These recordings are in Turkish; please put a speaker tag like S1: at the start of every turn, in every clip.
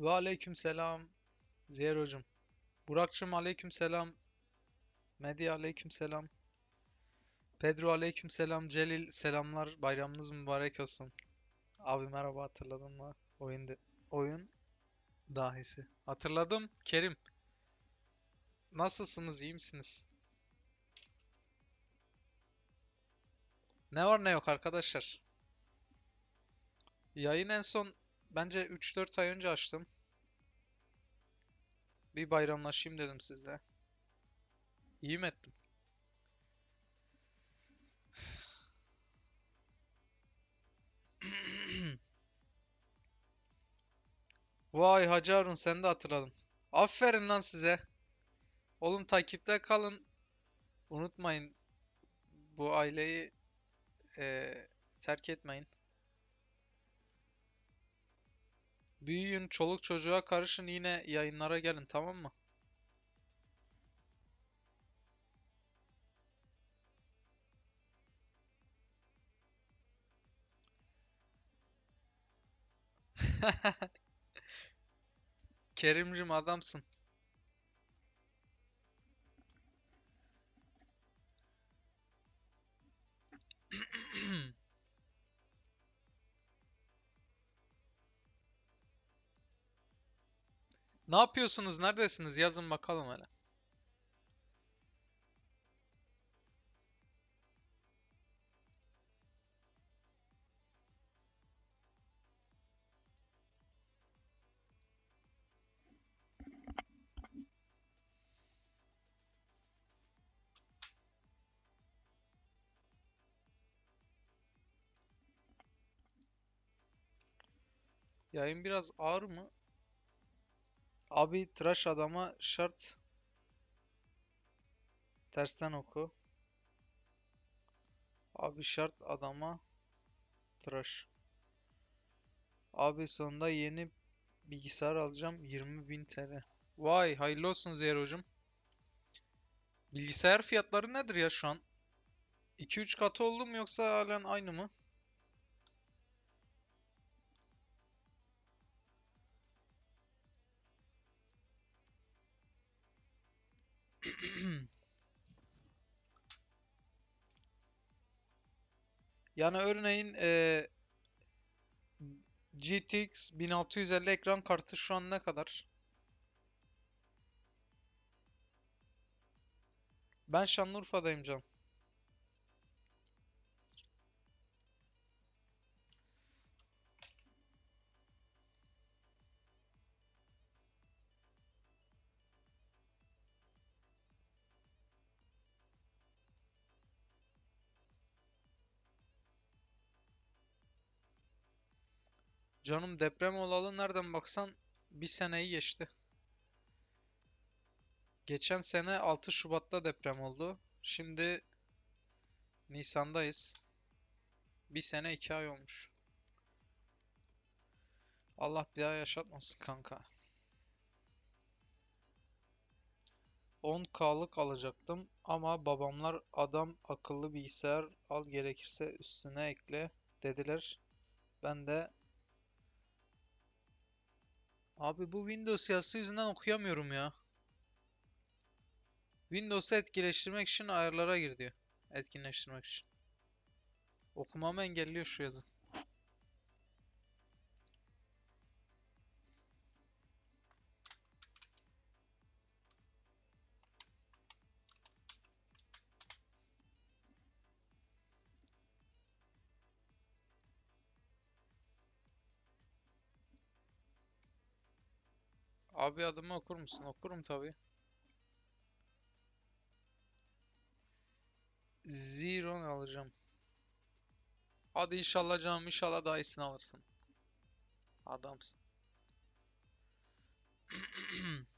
S1: Ve aleyküm selam Zero'cum. Burak'cım aleyküm selam. Medya aleyküm selam. Pedro aleyküm selam. Celil selamlar. Bayramınız mübarek olsun. Abi merhaba hatırladın mı? Oyun oyun dahisi. Hatırladım. Kerim. Nasılsınız? iyi misiniz? Ne var ne yok arkadaşlar. Yayın en son bence 3-4 ay önce açtım. Bir bayramlaşayım dedim sizle. İyi mi ettim? Vay Hacı Harun sen de hatırladın. Aferin lan size. Oğlum takipte kalın. Unutmayın bu aileyi eee, terk etmeyin. Büyüyün, çoluk çocuğa karışın yine yayınlara gelin tamam mı? Kerimcim adamsın. Ne yapıyorsunuz? Neredesiniz? Yazın bakalım hele. Yayın biraz ağır mı? Abi tıraş adama şart tersten oku. Abi şart adama tıraş. Abi sonunda yeni bilgisayar alacağım 20.000 TL. Vay hayırlı olsun Zero'cum. Bilgisayar fiyatları nedir ya şu an? 2-3 katı oldu mu yoksa halen aynı mı? Yani örneğin eee GTX 1650 ekran kartı şu an ne kadar? Ben Şanlıurfa'dayım can. Canım deprem olalı nereden baksan bir seneyi geçti. Geçen sene 6 Şubat'ta deprem oldu. Şimdi Nisan'dayız. Bir sene iki ay olmuş. Allah bir daha yaşatmasın kanka. 10K'lık alacaktım ama babamlar adam akıllı bilgisayar al gerekirse üstüne ekle dediler. Ben de abi bu Windows yazısı yüzünden okuyamıyorum ya. Windows'u etkileştirmek için ayarlara gir diyor. Etkinleştirmek için. Okumamı engelliyor şu yazı. Abi adımı okur musun? Okurum tabii. Zero alacağım. Hadi inşallah canım inşallah daha iyisini alırsın. Adamsın.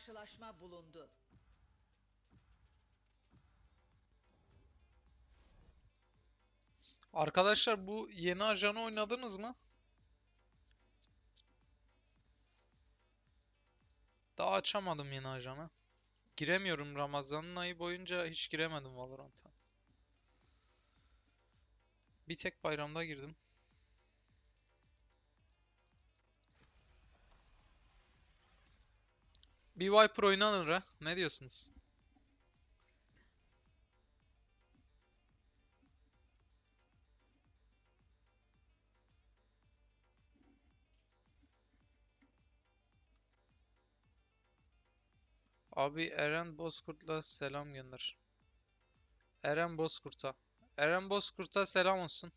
S2: Karşılaşma bulundu.
S1: Arkadaşlar bu yeni ajanı oynadınız mı? Daha açamadım yeni ajanı. Giremiyorum Ramazan'ın ayı boyunca hiç giremedim Valorant'a. Bir tek bayramda girdim. Bir Viper oynanır ha. Ne diyorsunuz? Abi Eren Bozkurt'la selam gönder. Eren Bozkurt'a. Eren Bozkurt'a selam olsun.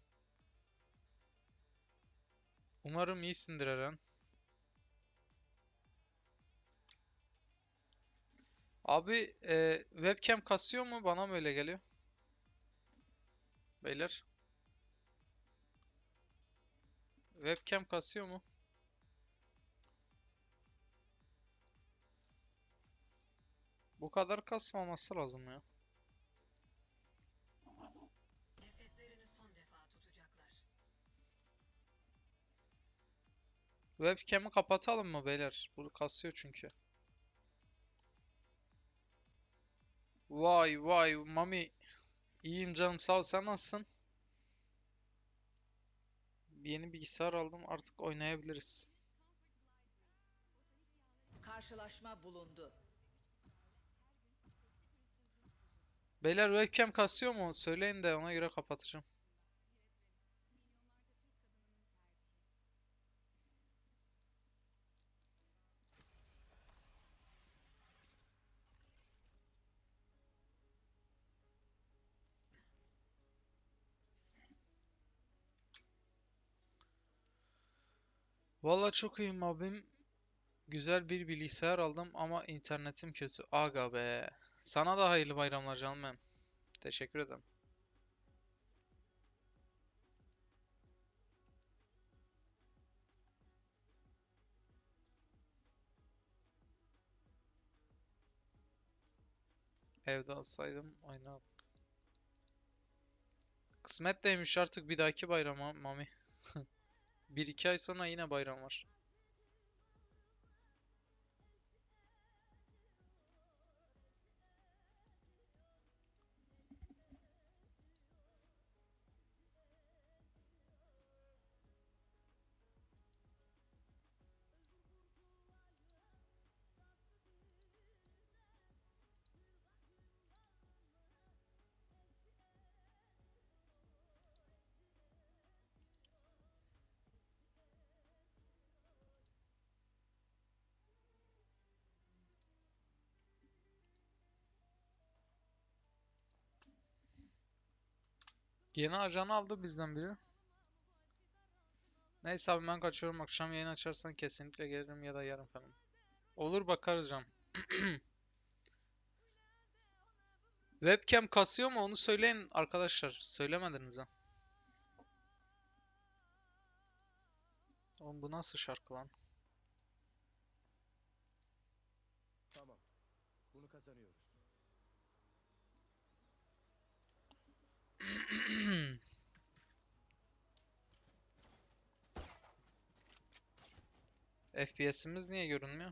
S1: Umarım iyisindir Eren. Abi e, webcam kasıyor mu? Bana mı öyle geliyor? Beyler. Webcam kasıyor mu? Bu kadar kasmaması lazım ya. Webcam'i kapatalım mı beyler? Bu kasıyor çünkü. Vay vay Mami. İyiyim canım sağ ol. Sen nasılsın? Yeni bilgisayar aldım. Artık oynayabiliriz.
S2: Karşılaşma bulundu.
S1: Beyler webcam kasıyor mu? Söyleyin de ona göre kapatacağım. Valla çok iyiyim abim. Güzel bir bilgisayar aldım ama internetim kötü. Aga be. Sana da hayırlı bayramlar canım benim. Teşekkür ederim. Evde alsaydım oynardık. Kısmet değilmiş artık bir dahaki bayrama Mami. Bir iki ay sonra yine bayram var. Yeni ajan aldı bizden biri. Neyse abi ben kaçıyorum. Akşam yayın açarsan kesinlikle gelirim ya da yarın falan. Olur bakarız canım. Webcam kasıyor mu onu söyleyin arkadaşlar. Söylemediniz ha. Oğlum bu nasıl şarkı lan? FPS'imiz niye görünmüyor?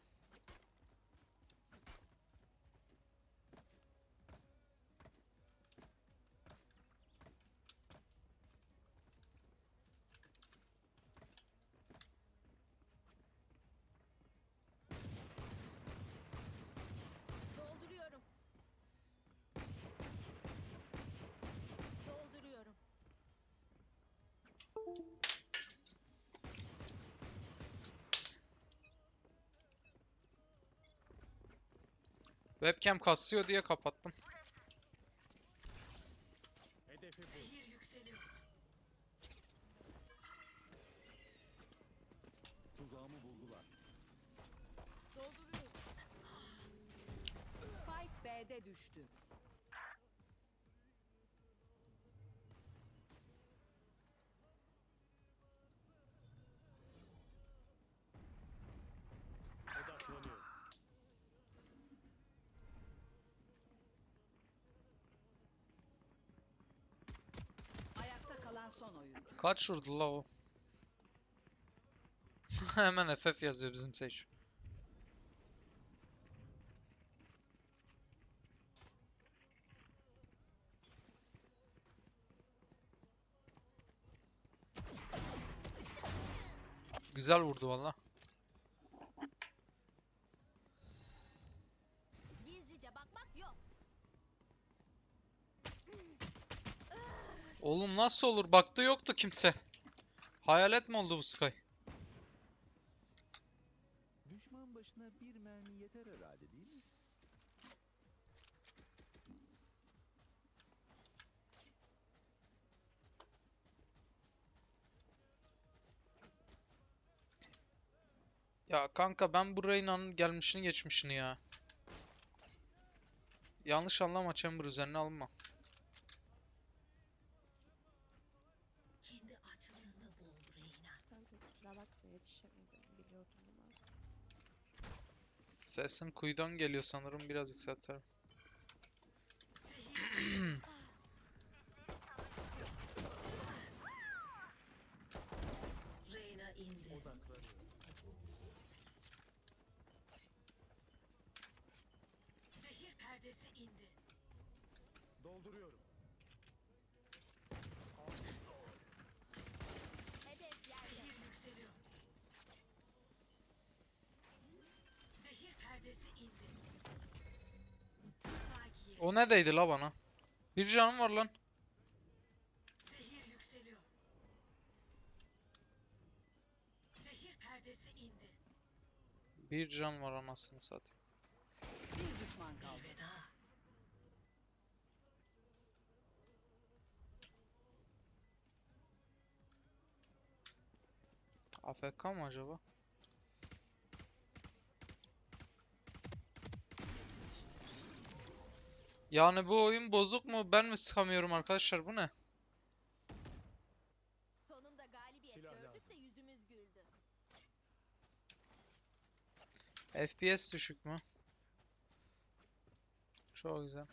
S1: Webcam kasıyor diye kapattım.
S3: Tuzağımı buldular.
S4: Dolduruyorum.
S2: Spike B'de düştü.
S1: Kaç vurdu la o? Hemen FF yazıyor bizim seç. Güzel vurdu valla. Nasıl olur? Baktı yoktu kimse. Hayalet mi oldu bu Sky?
S5: Düşman başına bir mermi yeter herhalde değil mi?
S1: Ya kanka ben bu Reyna'nın gelmişini geçmişini ya. Yanlış anlama Chamber üzerine alma.
S6: Kusura bakma yetişemedim biliyordum bunu.
S1: Sesin kuyudan geliyor sanırım biraz
S7: indi.
S3: Dolduruyorum.
S1: O ne değdi la bana? Bir canım var lan. Bir can var anasını satayım.
S2: Bir düşman kaldı.
S1: AFK mı acaba? Yani bu oyun bozuk mu? Ben mi sıkamıyorum arkadaşlar? Bu ne?
S4: Sonunda galibiyet
S3: Silah
S4: gördük
S3: lazım.
S4: de yüzümüz güldü.
S1: FPS düşük mü? Çok güzel.